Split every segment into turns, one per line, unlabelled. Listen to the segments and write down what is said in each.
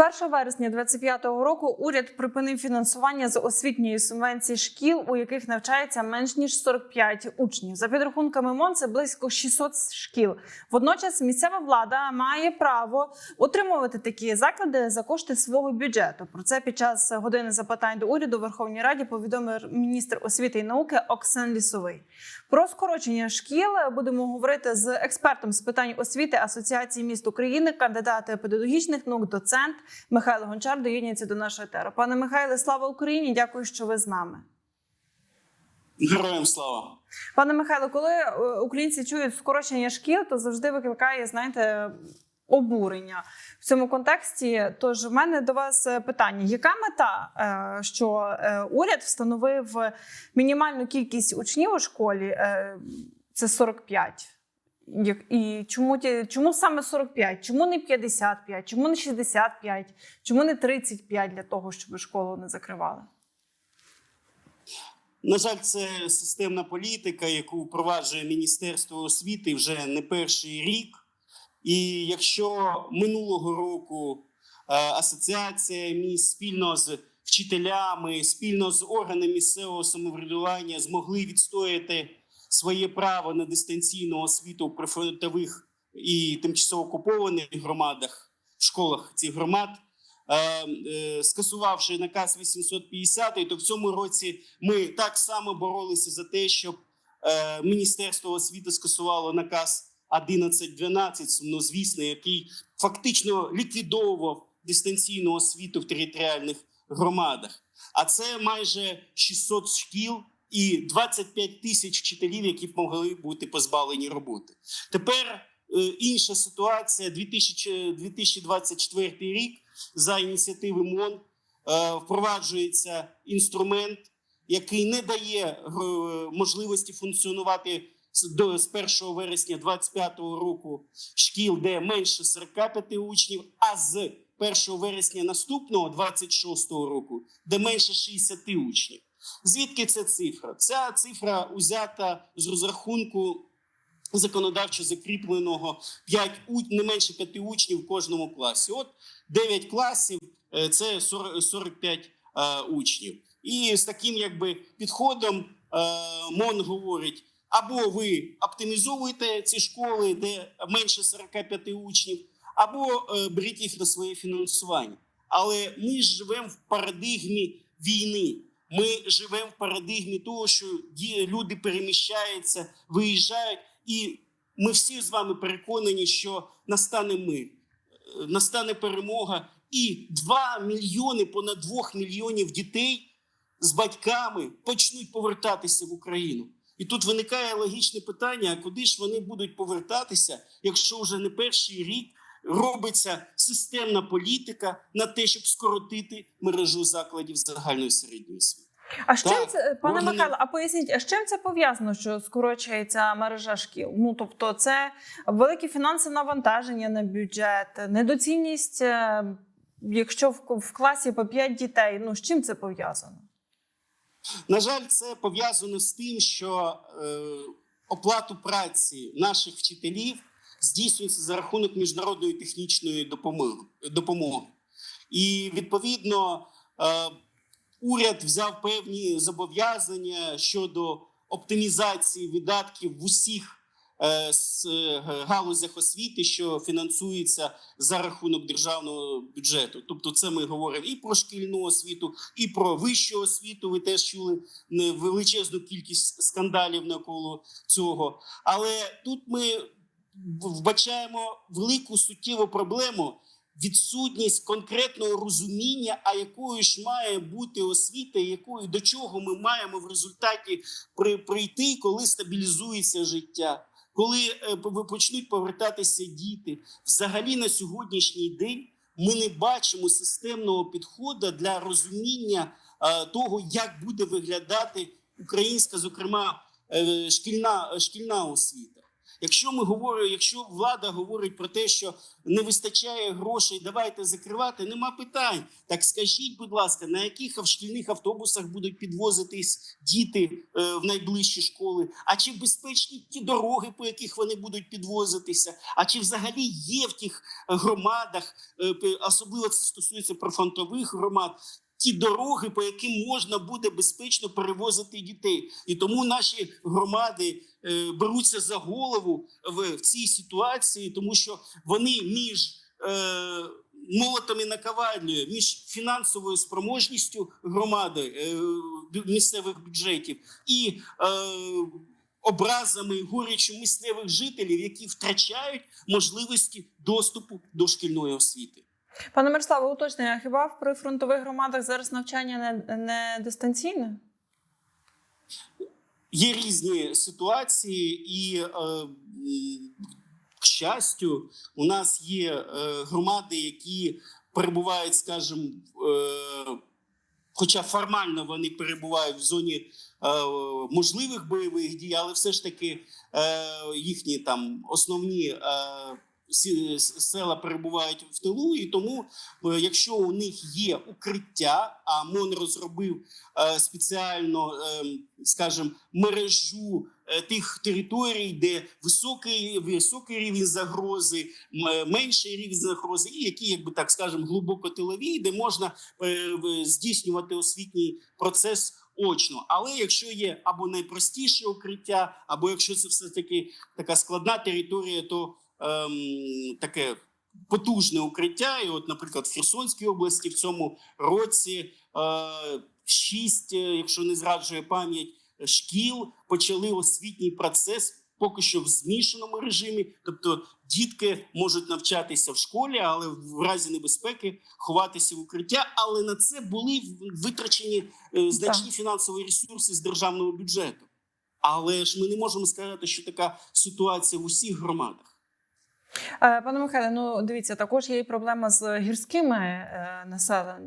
1 вересня 2025 року уряд припинив фінансування з освітньої субвенції шкіл, у яких навчається менш ніж 45 учнів. За підрахунками МОН, це близько 600 шкіл. Водночас місцева влада має право утримувати такі заклади за кошти свого бюджету. Про це під час години запитань до уряду Верховній Раді повідомив міністр освіти і науки Оксан Лісовий. Про скорочення шкіл будемо говорити з експертом з питань освіти Асоціації міст України, кандидат педагогічних наук, доцент Михайло Гончар доєднується до нашої теру. Пане Михайле, слава Україні! Дякую, що ви з нами.
Героям слава.
Пане Михайло, коли е, українці чують скорочення шкіл, то завжди викликає, знаєте, обурення в цьому контексті. Тож в мене до вас е, питання: яка мета, е, що е, уряд встановив мінімальну кількість учнів у школі? Це 45. Як- І чому, чому саме 45? Чому не 55? Чому не 65? Чому не 35 для того, щоб школу не закривали?
На жаль, це системна політика, яку впроваджує Міністерство освіти вже не перший рік. І якщо минулого року е, асоціація міст спільно з вчителями, спільно з органами місцевого самоврядування змогли відстояти своє право на дистанційну освіту в прифронтових і тимчасово окупованих громадах, в школах цих громад, е, е, скасувавши наказ 850, то в цьому році ми так само боролися за те, щоб Міністерство освіти скасувало наказ 1112, сумнозвісний, який фактично ліквідовував дистанційну освіту в територіальних громадах. А це майже 600 шкіл і 25 тисяч вчителів, які могли бути позбавлені роботи. Тепер е, інша ситуація. 2000, 2024 рік за ініціативи МОН е, впроваджується інструмент, який не дає е, можливості функціонувати до з 1 вересня 2025 року шкіл, де менше 45 учнів, а з 1 вересня наступного 26 року, де менше 60 учнів. Звідки ця цифра? Ця цифра узята з розрахунку законодавчо закріпленого 5, не менше 5 учнів в кожному класі. От 9 класів е, це 45 е, учнів. І з таким якби підходом е, МОН говорить: або ви оптимізовуєте ці школи, де менше 45 учнів, або е, беріть їх на своє фінансування. Але ми живемо в парадигмі війни. Ми живемо в парадигмі того, що люди переміщаються, виїжджають, і ми всі з вами переконані, що настане мир, е, настане перемога, і 2 мільйони, понад 2 мільйонів дітей з батьками почнуть повертатися в Україну. І тут виникає логічне питання: а куди ж вони будуть повертатися, якщо вже не перший рік робиться системна політика на те, щоб скоротити мережу закладів загальної середньої освіти?
А з чим це, пане Михайло, а поясніть, а з чим це пов'язано, що скорочується мережа шкіл? Ну тобто, це великі фінансове навантаження на бюджет, недоцільність, е, якщо в, в класі по 5 дітей. Ну з чим це пов'язано?
На жаль, це пов'язано з тим, що е, оплату праці наших вчителів здійснюється за рахунок міжнародної технічної допомоги. допомоги. І відповідно е, уряд взяв певні зобов'язання щодо оптимізації видатків в усіх е, с- е, галузях освіти, що фінансується за рахунок державного бюджету. Тобто, це ми говоримо і про шкільну освіту, і про вищу освіту. Ви теж чули величезну кількість скандалів навколо цього. Але тут ми вбачаємо велику суттєву проблему. Відсутність конкретного розуміння, а якою ж має бути освіта, якою до чого ми маємо в результаті при, прийти, коли стабілізується життя, коли е, по- почнуть повертатися діти. Взагалі на сьогоднішній день ми не бачимо системного підходу для розуміння е, того, як буде виглядати українська, зокрема, е, шкільна, шкільна освіта. Якщо ми говоримо, якщо влада говорить про те, що не вистачає грошей, давайте закривати, нема питань. Так скажіть, будь ласка, на яких шкільних автобусах будуть підвозитись діти е, в найближчі школи? А чи безпечні ті дороги, по яких вони будуть підвозитися? А чи взагалі є в тих громадах, е, особливо це стосується прифронтових громад? Ті дороги, по яким можна буде безпечно перевозити дітей, і тому наші громади е, беруться за голову в, в цій ситуації, тому що вони між е, молотом і наковальнею, між фінансовою спроможністю громади е, місцевих бюджетів і е, образами горічю місцевих жителів, які втрачають можливості доступу до шкільної освіти.
Пане Мирославе, уточнення, хіба в прифронтових громадах зараз навчання не, не дистанційне?
Є різні ситуації, і е, к щастю, у нас є е, громади, які перебувають, скажімо, е, хоча формально вони перебувають в зоні е, можливих бойових дій, але все ж таки е, їхні там основні. Е, Села перебувають в тилу, і тому, е, якщо у них є укриття, а МОН розробив е, спеціально, е, скажімо, мережу е, тих територій, де високий високий рівень загрози, менший рівень загрози, і які, якби так скажемо, глибоко тилові, де можна е, здійснювати освітній процес. Очно, але якщо є або найпростіше укриття, або якщо це все таки така складна територія, то ем, таке потужне укриття. І, от, наприклад, в Херсонській області в цьому році е, шість, е, якщо не зраджує пам'ять, шкіл почали освітній процес. Поки що в змішаному режимі, тобто дітки можуть навчатися в школі, але в разі небезпеки ховатися в укриття. Але на це були витрачені е, значні фінансові ресурси з державного бюджету. Але ж ми не можемо сказати, що така ситуація в усіх громадах.
Е, Пане Михайле, ну дивіться, також є і проблема з гірськими е,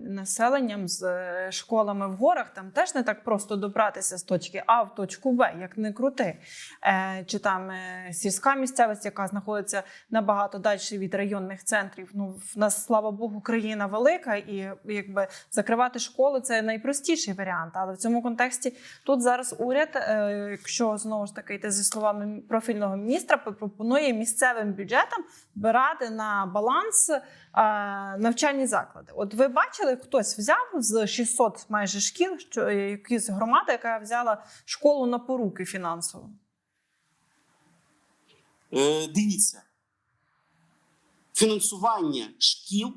населенням, з е, школами в горах. Там теж не так просто добратися з точки А в точку Б, як не крути. Чи там сільська місцевість, яка знаходиться набагато далі від районних центрів. Ну в нас, слава Богу, країна велика, і якби закривати школи це найпростіший варіант. Але в цьому контексті тут зараз уряд, якщо знову ж таки йти зі словами профільного міністра, пропонує місцевим бюджетам брати на баланс е, навчальні заклади. От ви бачили, хтось взяв з 600 майже шкіл, що е, якісь громада, яка взяла школу на поруки фінансово.
Е, дивіться, фінансування шкіл,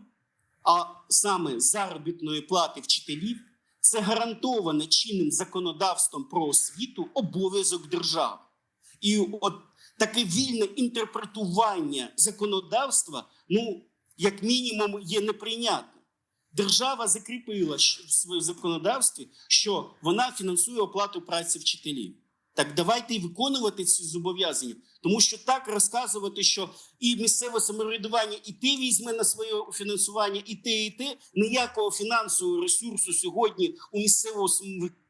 а саме заробітної плати вчителів, це гарантоване чинним законодавством про освіту обов'язок держави. І от таке вільне інтерпретування законодавства, ну, як мінімум, є неприйнятним. Держава закріпила в своєму законодавстві, що вона фінансує оплату праці вчителів. Так давайте і виконувати ці зобов'язання, тому що так розказувати, що і місцеве самоврядування, і те візьме на своє фінансування, і те, і те ніякого фінансового ресурсу сьогодні у місцевого самоврядування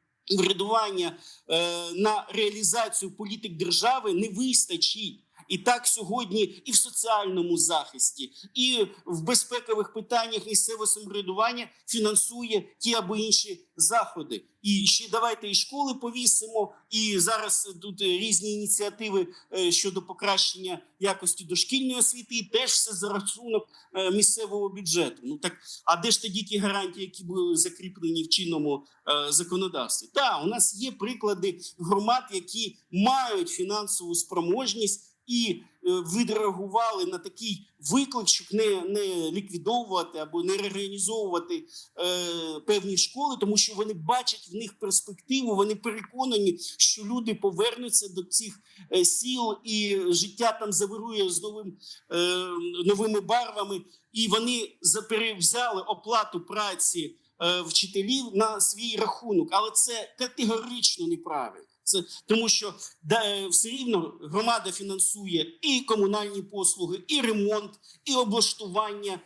е, на реалізацію політик держави не вистачить. І так сьогодні і в соціальному захисті, і в безпекових питаннях місцеве самоврядування фінансує ті або інші заходи. І ще давайте і школи повісимо. І зараз тут різні ініціативи е, щодо покращення якості дошкільної освіти, і теж все за рахунок е, місцевого бюджету. Ну так а де ж тоді ті гарантії, які були закріплені в чинному е, законодавстві? Так, у нас є приклади громад, які мають фінансову спроможність і е, відреагували на такий виклик, щоб не, не ліквідовувати або не реорганізовувати е, певні школи, тому що вони бачать в них перспективу. Вони переконані, що люди повернуться до цих е, сіл, і життя там завирує з новим е, новими барвами, і вони за- перевзяли оплату праці е, вчителів на свій рахунок, але це категорично неправильно. Це тому, що да, е, все рівно громада фінансує і комунальні послуги, і ремонт, і облаштування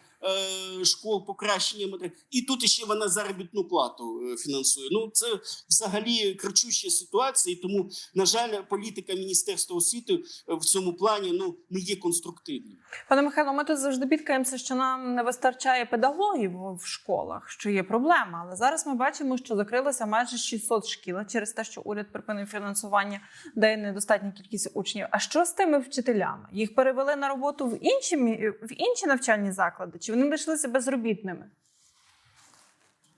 школ, покращення матері- і тут ще вона заробітну плату е, фінансує. Ну це взагалі кричуща ситуація. І тому, на жаль, політика Міністерства освіти е, в цьому плані ну не є конструктивною.
Пане Михайло, ми тут завжди бідкаємося, що нам не вистачає педагогів в школах, що є проблема. Але зараз ми бачимо, що закрилося майже 600 шкіл через те, що уряд припинив фінансування, де недостатня кількість учнів. А що з тими вчителями? Їх перевели на роботу в інші в інші навчальні заклади? Чи вони лишилися безробітними?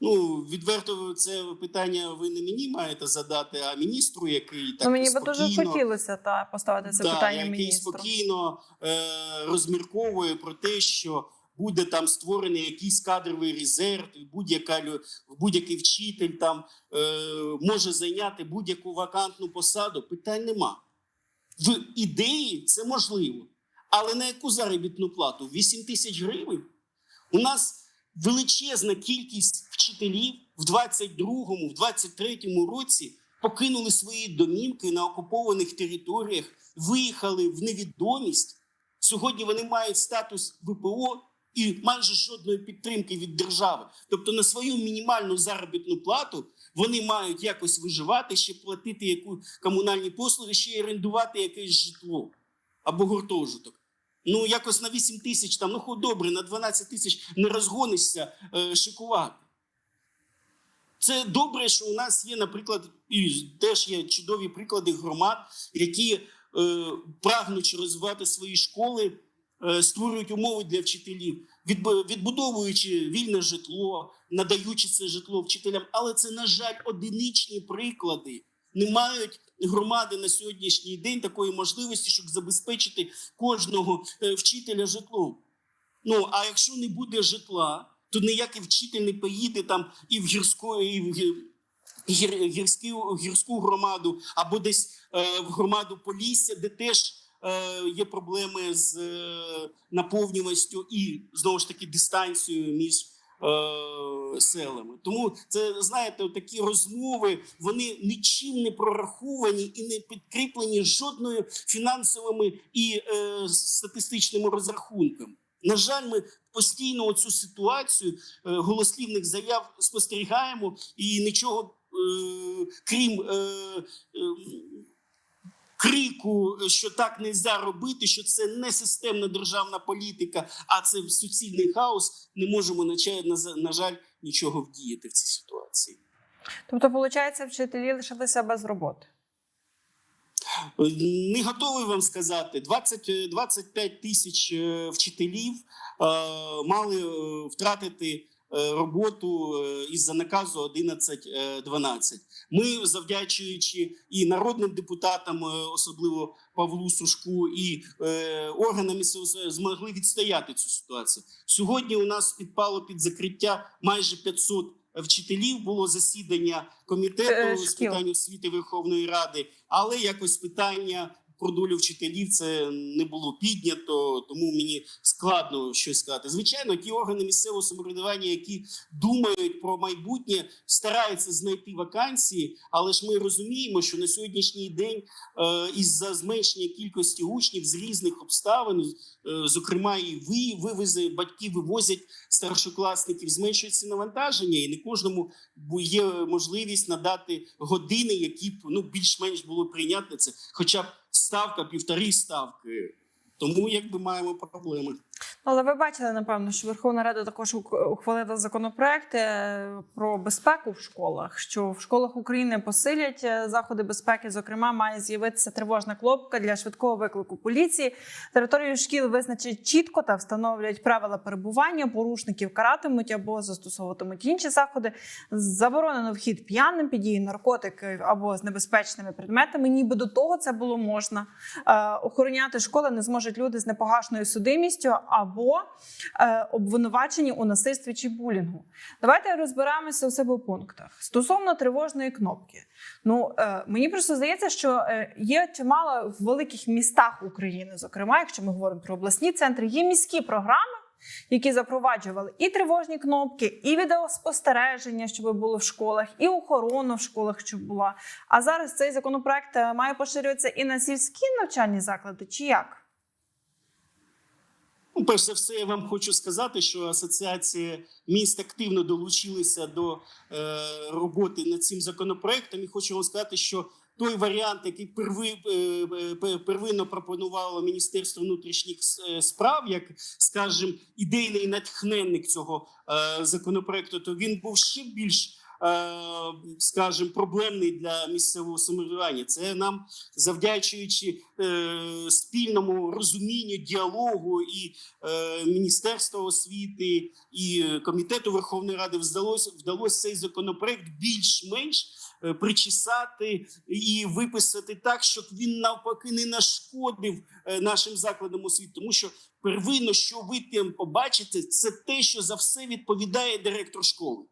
Ну відверто це питання ви не мені маєте задати, а міністру, який так
ну мені би дуже хотілося та поставити це
да,
питання
який
міністру.
спокійно е, розмірковує про те, що буде там створений якийсь кадровий резерв, будь-яка будь-який вчитель там е, може зайняти будь-яку вакантну посаду. Питань нема. В ідеї це можливо. Але на яку заробітну плату? 8 тисяч гривень? У нас величезна кількість вчителів в 22-му, в 23-му році покинули свої домівки на окупованих територіях, виїхали в невідомість. Сьогодні вони мають статус ВПО і майже жодної підтримки від держави. Тобто на свою мінімальну заробітну плату вони мають якось виживати, ще платити яку комунальні послуги, ще орендувати якесь житло або гуртожиток. Ну, якось на 8 тисяч там, ну хоч добре, на 12 тисяч не розгонишся е, шикувати. Це добре, що у нас є, наприклад, і теж є чудові приклади громад, які, е, прагнучи розвивати свої школи, е, створюють умови для вчителів, відбу- відбудовуючи вільне житло, надаючи це житло вчителям. Але це, на жаль, одиничні приклади. Не мають громади на сьогоднішній день такої можливості, щоб забезпечити кожного е, вчителя житлом. Ну а якщо не буде житла, то ніякий вчитель не поїде там і в гірську, і в гір, гір, гірську, гірську громаду, або десь е, в громаду Полісся, де теж е, є проблеми з е, наповнюваністю і знову ж таки дистанцією між селами. Тому це знаєте, такі розмови вони нічим не прораховані і не підкріплені жодною фінансовими і е, статистичними розрахунками. На жаль, ми постійно цю ситуацію е, голослівних заяв спостерігаємо і нічого е, крім е, е, крику, що так не можна робити, що це не системна державна політика, а це суцільний хаос. Не можемо на, жаль нічого вдіяти в цій ситуації.
Тобто, виходить, вчителі лишилися без роботи.
Не готовий вам сказати. 20, е, 25 тисяч е, вчителів е, мали е, втратити роботу е, із-за наказу 11.12. Ми, завдячуючи і народним депутатам, е, особливо Павлу Сушку, і е, органам змогли відстояти цю ситуацію. Сьогодні у нас підпало під закриття майже 500 вчителів. Було засідання
Е,
комітету з питань освіти Верховної Ради, але якось питання про долю вчителів це не було піднято, тому мені складно щось сказати. Звичайно, ті органи місцевого самоврядування, які думають про майбутнє, стараються знайти вакансії, але ж ми розуміємо, що на сьогоднішній день е, із-за зменшення кількості учнів з різних обставин, е, зокрема, і ви вивези батьки вивозять старшокласників, зменшується навантаження, і не кожному є можливість надати години, які б ну більш-менш було прийнятне це, хоча б ставка, півтори ставки. Тому якби маємо проблеми.
Але ви бачили, напевно, що Верховна Рада також ухвалила законопроект е, про безпеку в школах. Що в школах України посилять е, заходи безпеки. Зокрема, має з'явитися тривожна кнопка для швидкого виклику поліції. Територію шкіл визначать чітко та встановлять правила перебування. Порушників каратимуть або застосовуватимуть інші заходи. Заборонено вхід п'яним під дією наркотиків або з небезпечними предметами. Ніби до того це було можна. Е, Охороняти школи не зможуть люди з непогашеною судимістю або е, обвинувачені у насильстві чи булінгу. Давайте розберемося у себе в пунктах стосовно тривожної кнопки. Ну е, мені просто здається, що е, є чимало в великих містах України, зокрема, якщо ми говоримо про обласні центри, є міські програми. Які запроваджували і тривожні кнопки, і відеоспостереження, щоб було в школах, і охорона в школах, щоб була. А зараз цей законопроект має поширюватися і на сільські навчальні заклади, чи як?
Ну, перш за все, я вам хочу сказати, що асоціація міст активно долучилися до е, роботи над цим законопроектом. І хочу вам сказати, що той варіант, який перви, е, е, первинно пропонувало Міністерство внутрішніх е, справ, як скажімо, ідейний натхненник цього е, законопроекту, то він був ще більш. Е, Скажімо, проблемний для місцевого самоврядування. Це нам завдячуючи е, спільному розумінню, діалогу і е, Міністерства освіти і комітету Верховної Ради вдалося вдалося цей законопроект більш-менш причесати і виписати так, щоб він навпаки не нашкодив нашим закладам освіти, тому що первинно, що ви там побачите, це те, що за все відповідає директор школи.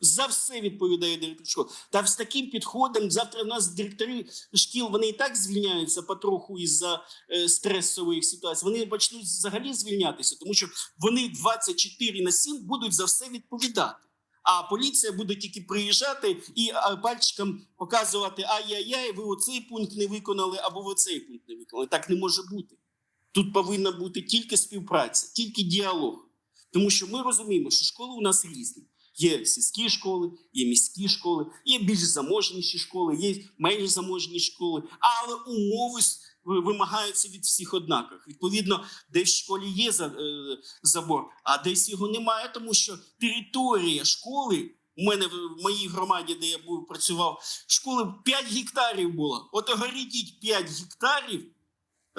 За все відповідає директор школи. Та з таким підходом завтра у нас директори шкіл вони і так звільняються потроху із-за е, стресових ситуацій. Вони почнуть взагалі звільнятися, тому що вони 24 на 7 будуть за все відповідати. А поліція буде тільки приїжджати і пальчиком показувати: ай-яй-яй, ви оцей пункт не виконали, або ви оцей пункт не виконали. Так не може бути. Тут повинна бути тільки співпраця, тільки діалог. Тому що ми розуміємо, що школи у нас різні. Є сільські школи, є міські школи, є більш заможніші школи, є менш заможні школи, але умови вимагаються від всіх однакових. Відповідно, десь в школі є е, забор, а десь його немає, тому що територія школи. У мене в моїй громаді, де я був працював, школи 5 гектарів було. От огородіть 5 гектарів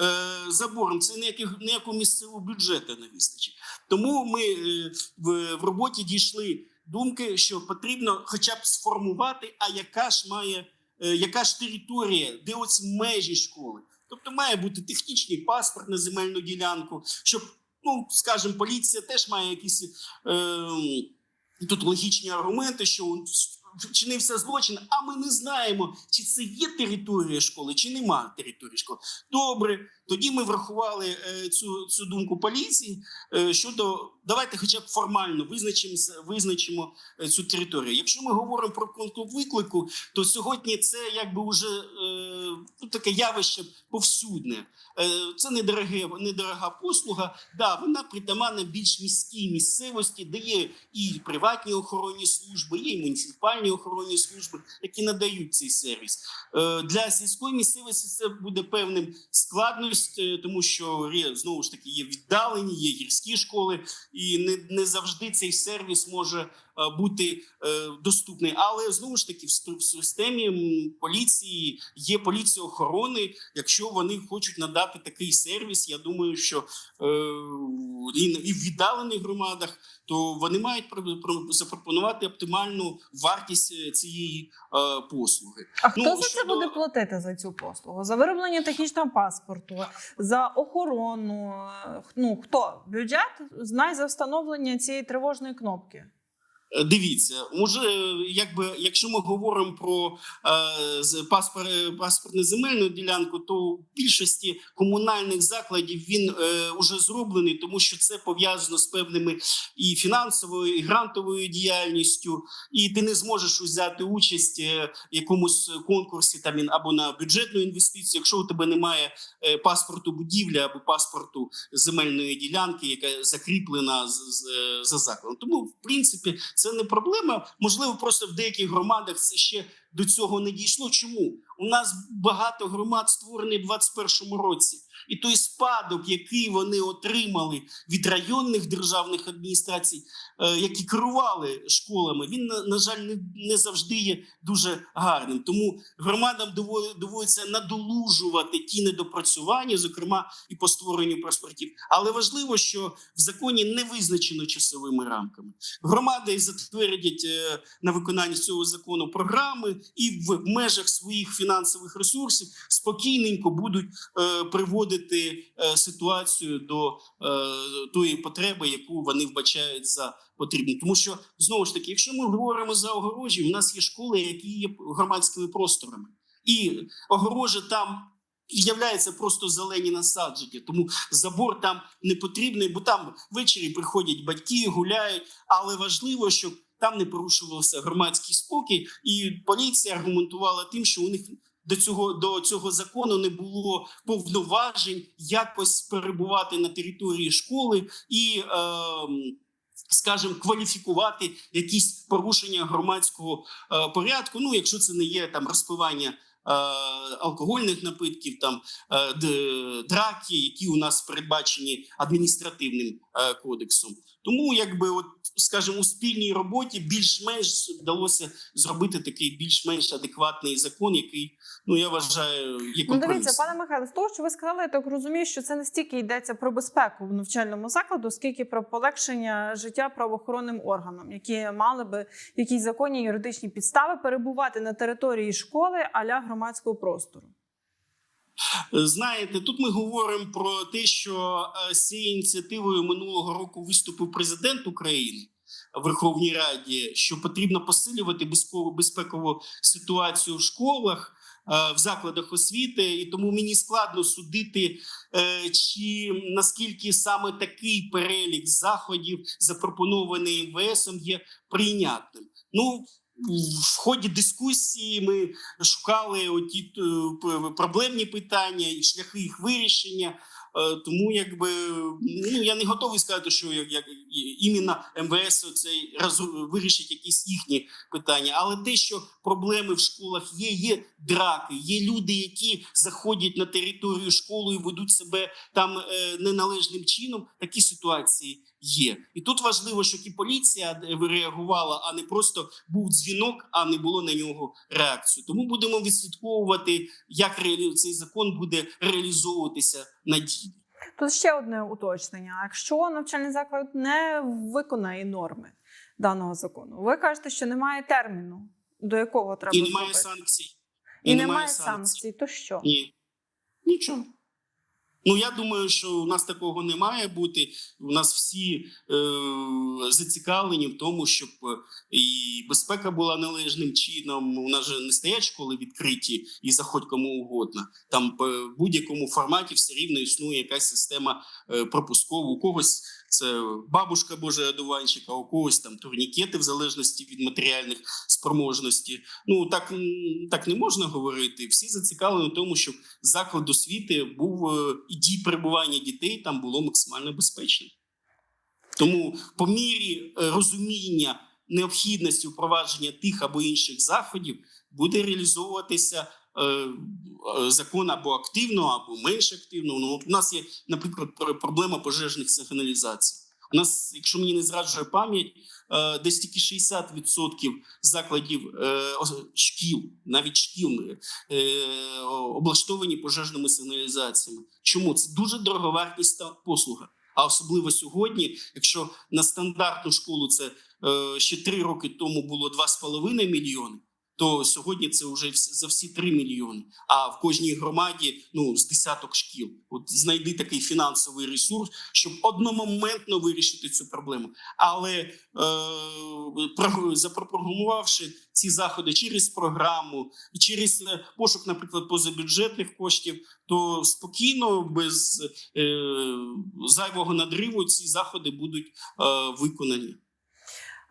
е, забором. Це ніяких ніякого місцевого бюджету не вистачить. Тому ми е, в, в роботі дійшли думки, що потрібно хоча б сформувати, а яка ж має, е, яка ж територія, де оці межі школи. Тобто має бути технічний паспорт на земельну ділянку, щоб, ну скажімо, поліція теж має якісь е, тут логічні аргументи, що вчинився злочин, а ми не знаємо, чи це є територія школи, чи немає території школи. Добре, тоді ми врахували е, цю, цю думку поліції е, щодо давайте, хоча б формально визначимося, визначимо е, цю територію. Якщо ми говоримо про пункт виклику, то сьогодні це якби вже е, ну, таке явище повсюдне. Е, це недороге, недорога послуга. Да, вона притаманна більш міській місцевості, де є і приватні охоронні служби, є і муніципальні охоронні служби, які надають цей сервіс. Е, Для сільської місцевості це буде певним складність, е, тому що знову ж таки є віддалені, є гірські школи, і не, завжди цей сервіс може бути е, доступний. Але знову ж таки, в системі поліції є поліція охорони. Якщо вони хочуть надати такий сервіс, я думаю, що е, і, в віддалених громадах, то вони мають про- про- запропонувати оптимальну вартість е, цієї е, послуги.
А хто
Ну,
за це буде платити за цю послугу? За вироблення технічного паспорту, за охорону? Е, Ну хто бюджет знає за встановлення цієї тривожної кнопки?
Дивіться, може, якби якщо ми говоримо про е, паспорт, е, паспортну земельну ділянку, то в більшості комунальних закладів він е, уже зроблений, тому що це пов'язано з певними і фінансовою, і грантовою діяльністю, і ти не зможеш взяти участь е, в якомусь конкурсі там або на бюджетну інвестицію, якщо у тебе немає е, паспорту будівлі або паспорту земельної ділянки, яка закріплена з, за закладом. Тому, в принципі, це не проблема. Можливо, просто в деяких громадах це ще до цього не дійшло. Чому у нас багато громад створені в 21-му році, і той спадок, який вони отримали від районних державних адміністрацій, е, які керували школами, він на, жаль не, не завжди є дуже гарним. Тому громадам доводиться надолужувати ті недопрацювання, зокрема і по створенню паспортів. Але важливо, що в законі не визначено часовими рамками. Громади затвердять е, на виконання цього закону програми і в межах своїх фінансових ресурсів спокійненько будуть е, приводити е, ситуацію до е, тої потреби, яку вони вбачають за потрібну. Тому що знову ж таки, якщо ми говоримо за огорожі, у нас є школи, які є громадськими просторами, і огорожа там. Являється просто зелені насадження, тому забор там не потрібний, бо там ввечері приходять батьки, гуляють. Але важливо, щоб там не порушувався громадський спокій, і поліція аргументувала тим, що у них до цього до цього закону не було повноважень якось перебувати на території школи і. Е, Скажімо, кваліфікувати якісь порушення громадського е, порядку. Ну, якщо це не є там розпивання алкогольних напитків, там е, драки, які у нас передбачені адміністративним е, кодексом. Тому, якби, от, скажімо, у спільній роботі більш-менш вдалося зробити такий більш-менш адекватний закон, який ну я вважаю є
Ну, дивіться, пане Михайло, з того, що ви сказали, я так розумію, що це не стільки йдеться про безпеку в навчальному закладу, скільки про полегшення життя правоохоронним органам, які мали би якісь законні юридичні підстави перебувати на території школи аля громадського простору.
Знаєте, тут ми говоримо про те, що е, з цією ініціативою минулого року виступив президент України в Верховній Раді, що потрібно посилювати безпекову ситуацію в школах. е, В закладах освіти, і тому мені складно судити, е, чи наскільки саме такий перелік заходів, запропонований МВСом, є прийнятним. Ну в ході дискусії ми шукали оті е, проблемні питання і шляхи їх вирішення. Е, Тому якби ну я не готовий сказати, що як, як іменно МВС цей роз- вирішить якісь їхні питання. Але те, що проблеми в школах є, є драки, є люди, які заходять на територію школи і ведуть себе там е, неналежним чином. Такі ситуації є. І тут важливо, щоб і поліція реагувала, а не просто був дзвінок, а не було на нього реакцію. Тому будемо відслідковувати, як цей закон буде реалізовуватися на ділі.
Тут ще одне уточнення: якщо навчальний заклад не виконає норми даного закону, ви кажете, що немає терміну, до якого треба
І немає
зробити.
санкцій.
і немає санкцій, то що?
Ні. Нічого. Ну я думаю, що у нас такого не має бути. У нас всі е, зацікавлені в тому, щоб е, і безпека була належним чином. У нас же не стоять школи відкриті і заходь кому угодно. Там е, в будь-якому форматі все рівно існує якась система е, пропускова. У когось це бабушка Божий одуванчик, а у когось там турнікети в залежності від матеріальних спроможностей. Ну так, так не можна говорити. Всі зацікавлені в тому, щоб заклад освіти був е, і дій перебування дітей там було максимально безпечним. Тому по мірі е, розуміння необхідності впровадження тих або інших заходів буде реалізовуватися закон або активно, або менш активно. Ну у нас є, наприклад, проблема пожежних сигналізацій. У нас, якщо мені не зраджує пам'ять, е, десь тільки 60% закладів е, шкіл, навіть шкіл е, облаштовані пожежними сигналізаціями. Чому це дуже дороговартісна послуга? А особливо сьогодні, якщо на стандартну школу це е, ще три роки тому було 2,5 мільйони, то сьогодні це вже за всі 3 мільйони. А в кожній громаді ну з десяток шкіл. От знайди такий фінансовий ресурс, щоб одномоментно вирішити цю проблему. Але е, про- запрограмувавши ці заходи через програму, через е, пошук, наприклад, позабюджетних коштів, то спокійно, без е, зайвого надриву, ці заходи будуть е, виконані.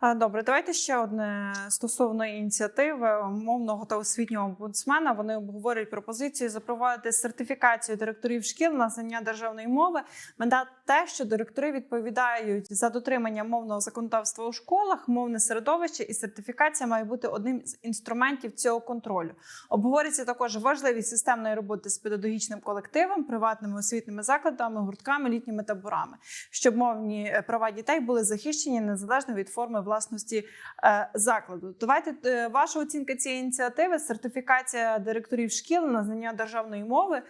Добре, давайте ще одне стосовно ініціативи мовного та освітнього омбудсмена. Вони обговорюють пропозицію запровадити сертифікацію директорів шкіл на знання державної мови. Мета те, що директори відповідають за дотримання мовного законодавства у школах, мовне середовище, і сертифікація має бути одним з інструментів цього контролю. Обговорюється також важливість системної роботи з педагогічним колективом, приватними освітніми закладами, гуртками, літніми таборами, щоб мовні е, права дітей були захищені незалежно від форми власності е, закладу. Давайте е, ваша оцінка цієї ініціативи, сертифікація директорів шкіл на знання державної мови.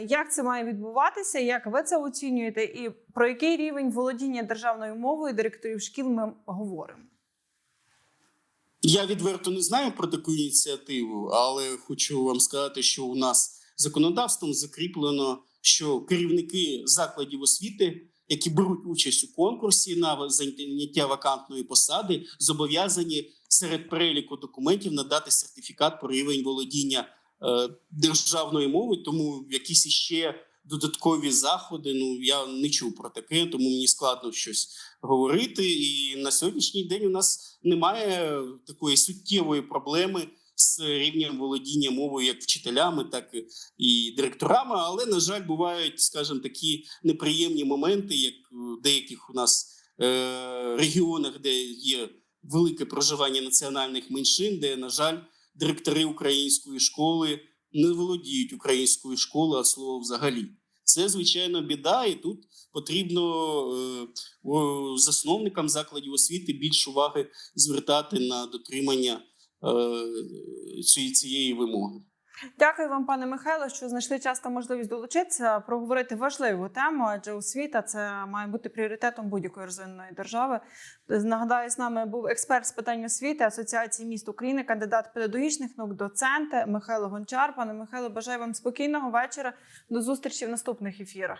Як це має відбуватися? Як ви це оцінюєте? І про який рівень володіння державною мовою директорів шкіл ми говоримо?
Я відверто не знаю про таку ініціативу, але хочу вам сказати, що у нас законодавством закріплено, що керівники закладів освіти, які беруть участь у конкурсі на заняття вакантної посади, зобов'язані серед переліку документів надати сертифікат про рівень володіння е, державної мови. Тому якісь іще додаткові заходи. Ну я не чув про таке, тому мені складно щось говорити. І на сьогоднішній день у нас немає такої суттєвої проблеми з рівнем володіння мовою як вчителями, так і директорами. Але на жаль, бувають, скажімо, такі неприємні моменти, як в деяких у нас е, регіонах, де є велике проживання національних меншин, де, на жаль, директори української школи не володіють українською школою, а слово взагалі. Це звичайно біда, і тут потрібно е, засновникам закладів освіти більш уваги звертати на дотримання е, цієї, цієї вимоги.
Дякую вам, пане Михайло, що знайшли час та можливість долучитися, проговорити важливу тему, адже освіта це має бути пріоритетом будь-якої розвиненої держави. Нагадаю, з нами був експерт з питань освіти Асоціації міст України, кандидат педагогічних наук, доцент Михайло Гончар. Пане Михайло, бажаю вам спокійного вечора. До зустрічі в наступних ефірах.